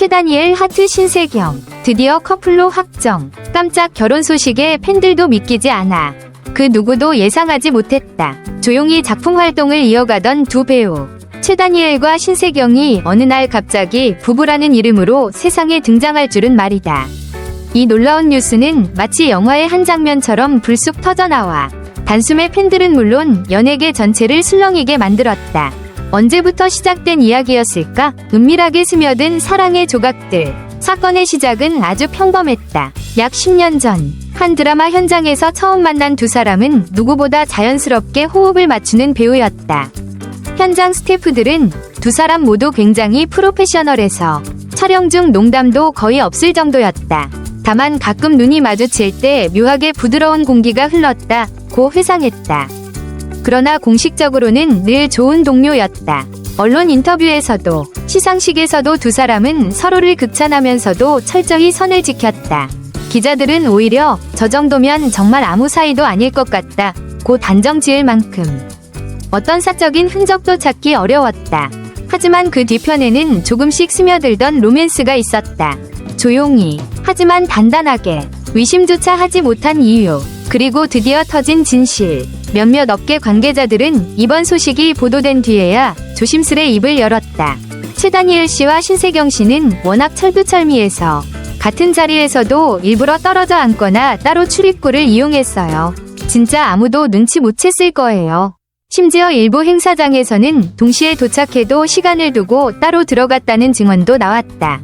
최다니엘 하트 신세경. 드디어 커플로 확정. 깜짝 결혼 소식에 팬들도 믿기지 않아. 그 누구도 예상하지 못했다. 조용히 작품 활동을 이어가던 두 배우. 최다니엘과 신세경이 어느 날 갑자기 부부라는 이름으로 세상에 등장할 줄은 말이다. 이 놀라운 뉴스는 마치 영화의 한 장면처럼 불쑥 터져나와 단숨에 팬들은 물론 연예계 전체를 술렁이게 만들었다. 언제부터 시작된 이야기였을까? 은밀하게 스며든 사랑의 조각들. 사건의 시작은 아주 평범했다. 약 10년 전, 한 드라마 현장에서 처음 만난 두 사람은 누구보다 자연스럽게 호흡을 맞추는 배우였다. 현장 스태프들은 두 사람 모두 굉장히 프로페셔널해서 촬영 중 농담도 거의 없을 정도였다. 다만 가끔 눈이 마주칠 때 묘하게 부드러운 공기가 흘렀다. 고 회상했다. 그러나 공식적으로는 늘 좋은 동료였다. 언론 인터뷰에서도 시상식에서도 두 사람은 서로를 극찬하면서도 철저히 선을 지켰다. 기자들은 오히려 저 정도면 정말 아무 사이도 아닐 것 같다. 고 단정 지을 만큼. 어떤 사적인 흔적도 찾기 어려웠다. 하지만 그 뒤편에는 조금씩 스며들던 로맨스가 있었다. 조용히, 하지만 단단하게, 의심조차 하지 못한 이유, 그리고 드디어 터진 진실. 몇몇 업계 관계자들은 이번 소식이 보도된 뒤에야 조심스레 입을 열었다. 최다니엘 씨와 신세경 씨는 워낙 철두철미해서 같은 자리에서도 일부러 떨어져 앉거나 따로 출입구를 이용했어요. 진짜 아무도 눈치 못 챘을 거예요. 심지어 일부 행사장에서는 동시에 도착해도 시간을 두고 따로 들어갔다는 증언도 나왔다.